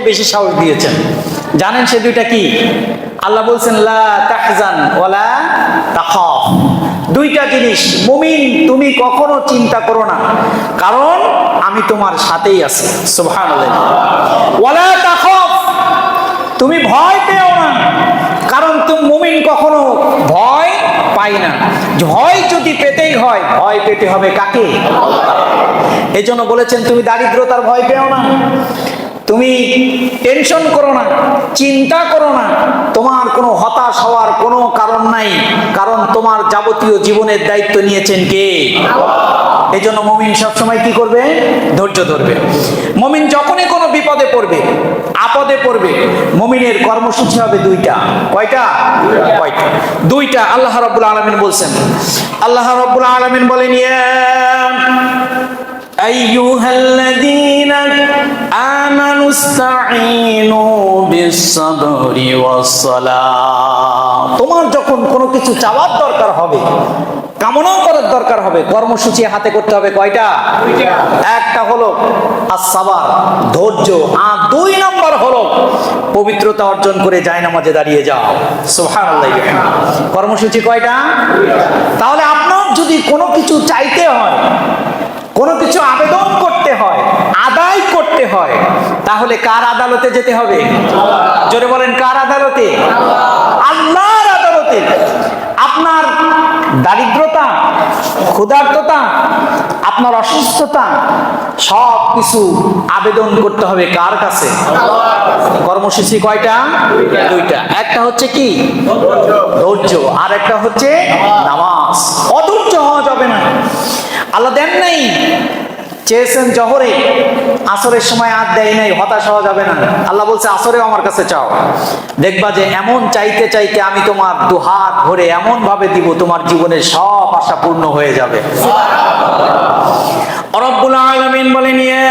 বেশি সাহস দিয়েছেন। জানেন সে দুইটা কি? আল্লাহ বলছেন, লা ওয়ালা দুইটা জিনিস, মুমিন তুমি কখনো চিন্তা করো না। কারণ আমি তোমার সাথেই আছি। সুবহানাল্লাহ। তুমি ভয় পেও না। কারণ তুমি মুমিন কখনো ভয় পাই না। ভয় যদি পেতেই হয়, ভয় পেতে হবে কাকে? এই জন্য বলেছেন, তুমি দারিদ্রতার ভয় পেও না। তুমি টেনশন করো না চিন্তা করো না। তোমার কোনো হতাশ হওয়ার কোনো কারণ নাই কারণ তোমার যাবতীয় জীবনের দায়িত্ব নিয়েছেন কে? এই জন্য মমিন সবসময় কি করবে? ধৈর্য ধরবে। মমিন যখনই কোনো বিপদে পড়বে আপদে পড়বে মমিনের কর্মসূচি হবে দুইটা। কয়টা? কয়টা? দুইটা। আল্লাহ রব্বুল আলমিন বলছেন আল্লাহ রব্বুল আলমিন বলেন ইয়া আইয়ুহাল্লাযীনা আ তোমার যখন কোনো কিছু চাওয়ার দরকার হবে, কামনা করার দরকার হবে, কর্মসূচি হাতে করতে হবে কয়টা? একটা হলো আসাবার ধৈর্য, আর দুই নম্বর হলো পবিত্রতা অর্জন করে যায় নামাজে দাঁড়িয়ে যাও। কর্মসূচি কয়টা? তাহলে আপনার যদি কোনো কিছু চাইতে হয়, কোনো কিছু আবেদন করতে হয়, আদায় করতে হয় তাহলে কার আদালতে যেতে হবে? জোরে বলেন, কার আদালতে? আল্লাহর আদালতে। আপনার দারিদ্রতা, ক্ষুধার্ততা, আপনার অসুস্থতা সব কিছু আবেদন করতে হবে কার কাছে? কর্মসূচি কয়টা? দুইটা। একটা হচ্ছে কি? ধৈর্য। আর একটা হচ্ছে নামাজ। অধৈর্য হওয়া যাবে না। আল্লাহ দেন নাই চেয়েছেন জহরে, আসরের সময় আর দেয় নাই, হতাশ হওয়া যাবে না। আল্লাহ বলছে, আসরেও আমার কাছে চাও। দেখবা যে এমন চাইতে চাইতে আমি তোমার দু হাত ভরে এমন ভাবে দিব, তোমার জীবনের সব আশা পূর্ণ হয়ে যাবে। রব্বুল আলামিন বলেন ইয়া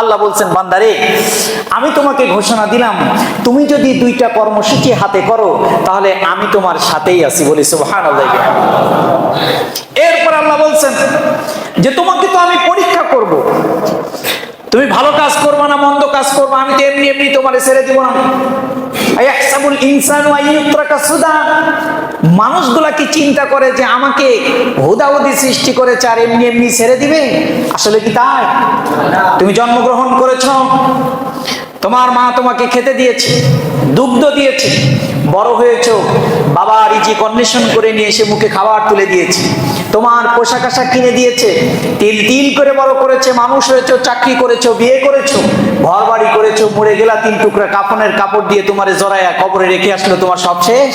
আল্লাহ বলছেন, বান্দারে, আমি তোমাকে ঘোষণা দিলাম, তুমি যদি দুইটা কর্মসূচি হাতে করো, তাহলে আমি তোমার সাথেই আছি বলি সুবহানাল্লাহ। এরপর আল্লাহ বলছেন যে, তোমাকে তো আমি পরীক্ষা করব। তুমি ভালো কাজ করবা না মন্দ কাজ করবা, আমি তো এমনি এমনি তোমার ছেড়ে দিব না। মানুষগুলা কি চিন্তা করে যে আমাকে হুদাহুদি সৃষ্টি করেছে আর এমনি এমনি ছেড়ে দিবে? আসলে কি তাই? তুমি জন্মগ্রহণ করেছ, তোমার মা তোমাকে খেতে দিয়েছে, দুগ্ধ দিয়েছে, বড় হয়েছ বাবা রিজি কন্ডিশন করে নিয়ে এসে মুখে খাবার তুলে দিয়েছে, তোমার পোশাক আশাক কিনে দিয়েছে, তিল তিল করে বড় করেছে, মানুষ হয়েছো, চাকরি করেছ, বিয়ে করেছ ঘর বাড়ি করেছ, মরে গেলা তিন টুকরা কাফনের কাপড় দিয়ে তোমার জড়ায়া কবরে রেখে আসলো তোমার সব শেষ?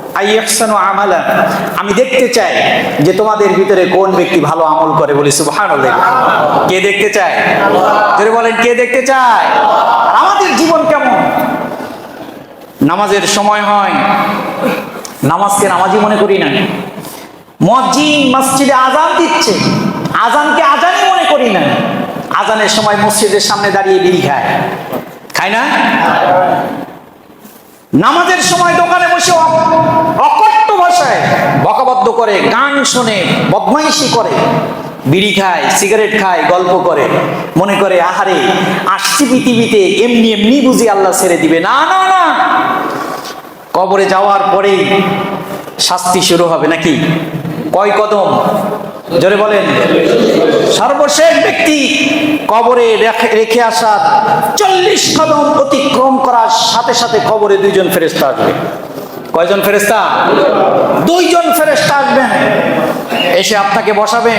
আমি দেখতে চাই যে তোমাদের ভিতরে কোন ব্যক্তি ভালো আমল করে বলি কে দেখতে চায়? বলেন, কে দেখতে চায়? আমাদের জীবন কেমন? নামাজের সময় হয়, নামাজকে নামাজি মনে করি না। মসজিদ, মসজিদে আজান দিচ্ছে আজানকে আজানই মনে করি না। আজানের সময় মসজিদের সামনে দাঁড়িয়ে বিড়ি খায়। খায় না? নামাজের সময় দোকানে বসে করে, গান শোনে, বদমাইশি করে, বিড়ি খায়, সিগারেট খায়, গল্প করে, মনে করে, আহারে, আসছি পৃথিবীতে, এমনি এমনি বুঝি আল্লাহ ছেড়ে দিবে। না না না। কবরে যাওয়ার পরেই শাস্তি শুরু হবে নাকি? কয় কদম? জোরে বলেন। সর্বশেষ ব্যক্তি কবরে রেখে- রেখে আসা চল্লিশ কদম অতিক্রম করার সাথে সাথে কবরে দুইজন ফেরেস্তা আসবে। কয়জন ফেরেস্তা দুইজন ফেরেস্তা আসবেন। এসে আপনাকে বসাবে।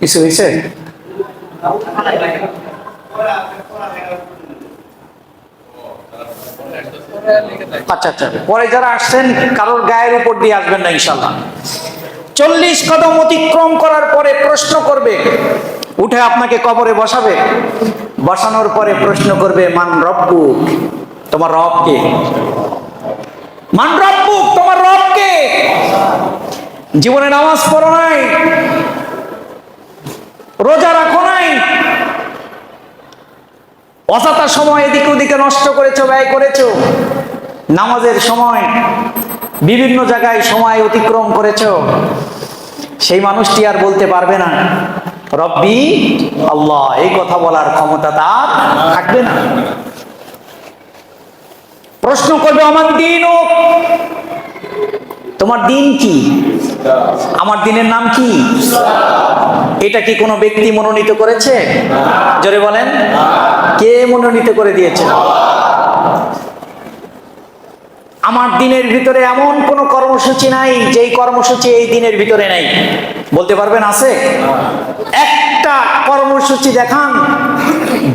কিছু হয়েছে? আচ্ছা আচ্ছা। পরে যারা আসছেন, কারোর গায়ের উপর দিয়ে আসবেন না ইনশাল্লাহ চল্লিশ কদম অতিক্রম করার পরে প্রশ্ন করবে উঠে আপনাকে কবরে বসাবে। বসানোর পরে প্রশ্ন করবে, মান রব্বুক? তোমার রবকে মান রব্বুক, তোমার রবকে জীবনে নামাজ পড়ো নাই। রোজা রাখো নাই? অযথা সময় এদিক ওদিকে নষ্ট করেছ, ব্যয় করেছ। নামাজের সময় বিভিন্ন জায়গায় সময় অতিক্রম করেছ। সেই মানুষটি আর বলতে পারবে না। রব্বি, আল্লাহ, এই কথা বলার ক্ষমতা তার থাকবে না। প্রশ্ন করবে, আমার দিন ও তোমার দিন কি? আমার দিনের নাম কি? এটা কি কোনো ব্যক্তি মনোনীত করেছে? জোরে বলেন, কে মনোনীত করে দিয়েছে? আমার দিনের ভিতরে এমন কোনো কর্মসূচি নাই, যেই কর্মসূচি এই দিনের ভিতরে নাই। বলতে পারবেন আছে? একটা কর্মসূচি দেখান,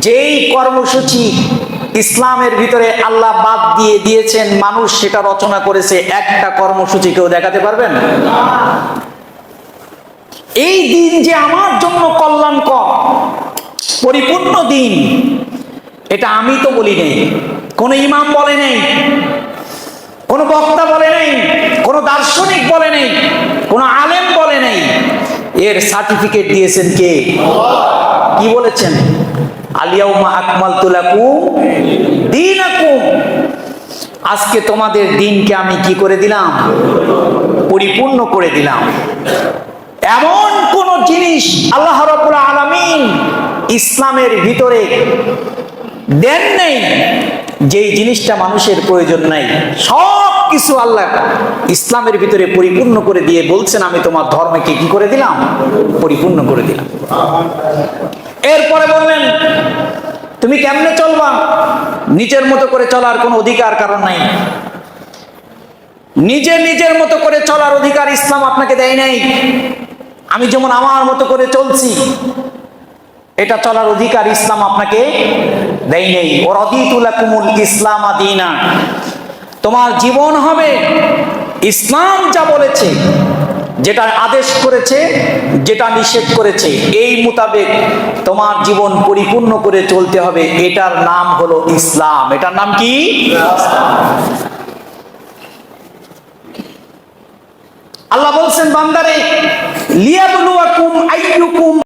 যেই কর্মসূচি ইসলামের ভিতরে আল্লাহ বাদ দিয়ে দিয়েছেন, মানুষ সেটা রচনা করেছে, একটা কর্মসূচি কেউ দেখাতে পারবেন? এই দিন যে আমার জন্য কল্যাণকর, পরিপূর্ণ দিন, এটা আমি তো বলি নেই। কোন ইমাম বলে নেই। কোন বক্তা বলে নেই, কোন দার্শনিক বলে নেই, কোন আলেম বলে নেই। এর সার্টিফিকেট দিয়েছেন কে? কি বলেছেন? আলিয়াউমা আকমাল তুলাকু দিন আজকে তোমাদের দিনকে আমি কি করে দিলাম? পরিপূর্ণ করে দিলাম। এমন কোন জিনিস আল্লাহ রবুল আলমিন ইসলামের ভিতরে দেন নেই যেই জিনিসটা মানুষের প্রয়োজন নাই, সব কিছু আল্লাহ ইসলামের ভিতরে পরিপূর্ণ করে দিয়ে বলছেন, আমি তোমার ধর্মকে কি করে দিলাম? পরিপূর্ণ করে দিলাম। এরপরে বললেন, তুমি কেমনে চলবা? নিজের মতো করে চলার কোনো অধিকার কারণ নাই। নিজে নিজের মতো করে চলার অধিকার ইসলাম আপনাকে দেয় নাই। আমি যেমন আমার মতো করে চলছি এটা চলার অধিকার ইসলাম আপনাকে দেয় নেই। ওর অদিতুলাকুমুল ইসলাম আদিনা তোমার জীবন হবে ইসলাম যা বলেছে, যেটা আদেশ করেছে, যেটা নিষেধ করেছে, এই মোতাবেক তোমার জীবন পরিপূর্ণ করে চলতে হবে। এটার নাম হলো ইসলাম। এটার নাম কি? আল্লাহ বলছেন, বান্দারে, লিয়াবলুয়াকুম আইয়ুকুম